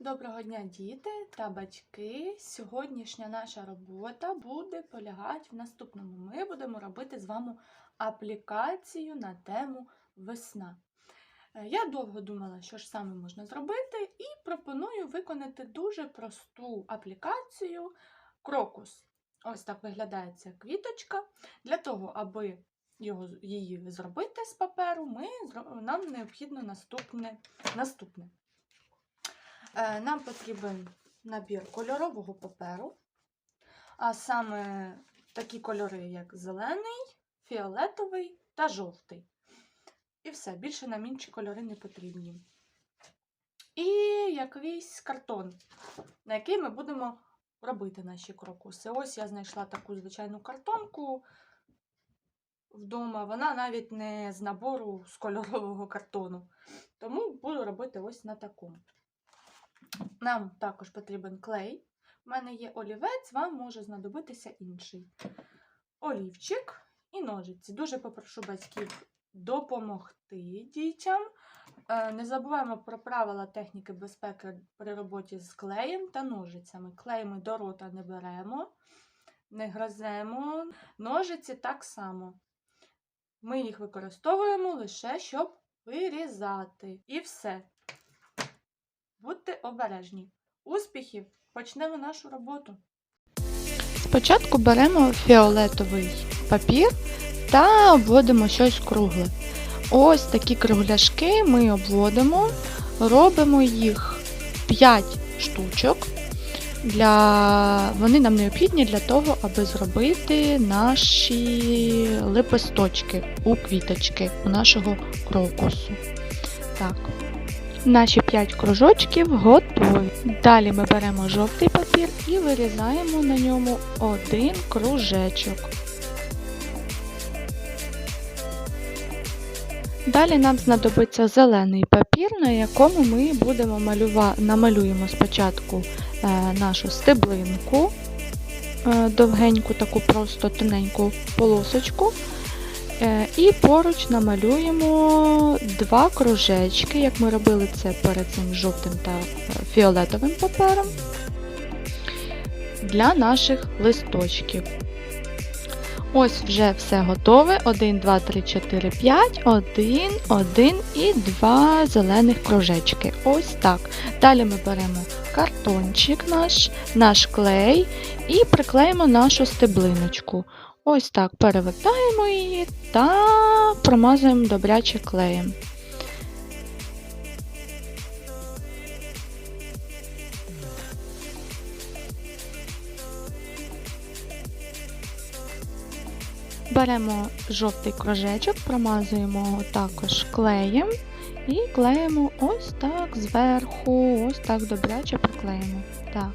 Доброго дня, діти та батьки. Сьогоднішня наша робота буде полягати в наступному. Ми будемо робити з вами аплікацію на тему весна. Е, Я довго думала, що ж саме можна зробити, і пропоную виконати дуже просту аплікацію крокус. Ось так виглядає ця квіточка. Для того, аби його, її зробити з паперу, ми, нам необхідно наступне. наступне. Е, Нам потрібен набір кольорового паперу, а саме такі кольори, як зелений, фіолетовий та жовтий. І все, більше нам інші кольори не потрібні. І якийсь картон, на який ми будемо робити наші крокуси. Ось я знайшла таку звичайну картонку вдома. Вона навіть не з набору з кольорового картону. Тому буду робити ось на такому. Нам також потрібен клей. У мене є олівець, вам може знадобитися інший. Олівчик і ножиці. Дуже попрошу батьків допомогти дітям. Е, Не забуваємо про правила техніки безпеки при роботі з клеєм та ножицями. Клей ми до рота не беремо, не гриземо. Ножиці так само. Ми їх використовуємо лише щоб вирізати. І все. Будьте обережні. Успіхів! Почнемо нашу роботу. Спочатку беремо фіолетовий папір та обводимо щось кругле. Ось такі кругляшки ми обводимо, робимо їх 5 штучок. Для... Вони нам необхідні для того, аби зробити наші лепесточки у квіточки у нашого крокусу. Так. Наші 5 кружочків готові. Далі ми беремо жовтий папір і вирізаємо на ньому один кружечок. Далі нам знадобиться зелений папір, на якому ми будемо малювати, намалюємо спочатку е, нашу стеблинку, е, довгеньку, таку просто тоненьку полосочку. Е, І поруч намалюємо два кружечки, як ми робили це перед цим жовтим та е, фіолетовим папером для наших листочків. Ось вже все готове. 1, 2, 3, 4, 5, 1, 1 і 2 зелених кружечки. Ось так. Далі ми беремо картончик наш, наш клей і приклеїмо нашу стеблиночку. Ось так перевертаємо її та промазуємо добряче клеєм. Беремо жовтий кружечок, промазуємо також клеєм і клеїмо ось так зверху, ось так добряче приклеїмо. Так.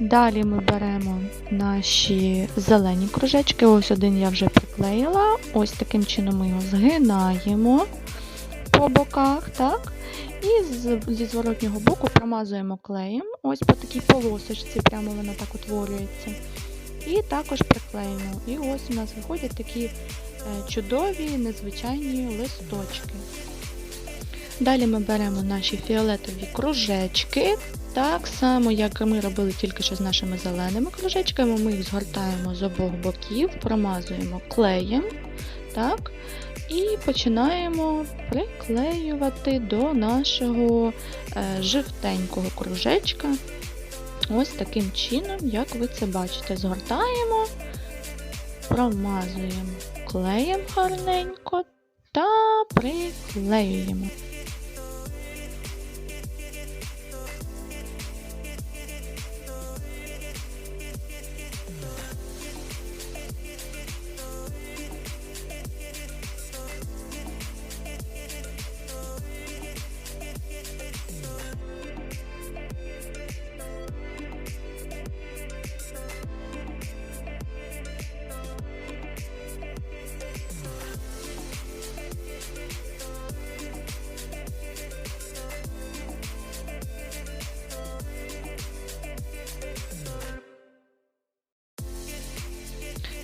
Далі ми беремо наші зелені кружечки. Ось один я вже приклеїла. Ось таким чином ми його згинаємо по боках, так? І зі зворотнього боку промазуємо клеєм. Ось по такій полосочці, прямо вона так утворюється. І також приклеїмо. І ось у нас виходять такі е, чудові, незвичайні листочки. Далі ми беремо наші фіолетові кружечки. Так само, як ми робили тільки що з нашими зеленими кружечками, ми їх згортаємо з обох боків, промазуємо клеєм. Так, і починаємо приклеювати до нашого е, жовтенького кружечка. Ось таким чином, як ви це бачите, згортаємо, промазуємо клеєм гарненько та приклеюємо.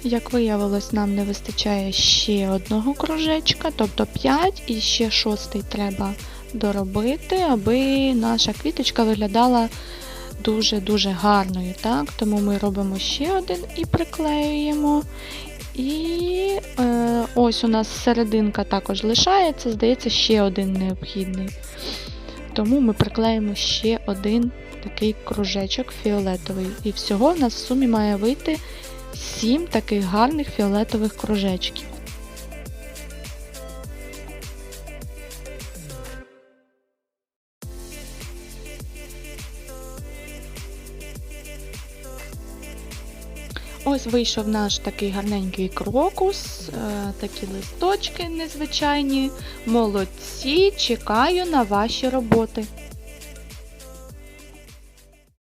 Як виявилось, нам не вистачає ще одного кружечка, тобто 5 і ще шостий треба доробити, аби наша квіточка виглядала дуже-дуже гарною. Так? Тому ми робимо ще один і приклеюємо. І е, ось у нас серединка також лишається, здається, ще один необхідний. Тому ми приклеїмо ще один такий кружечок фіолетовий. І всього в нас в сумі має вийти 7 таких гарних фіолетових кружечків. Ось вийшов наш такий гарненький крокус, е, такі листочки незвичайні. Молодці, чекаю на ваші роботи.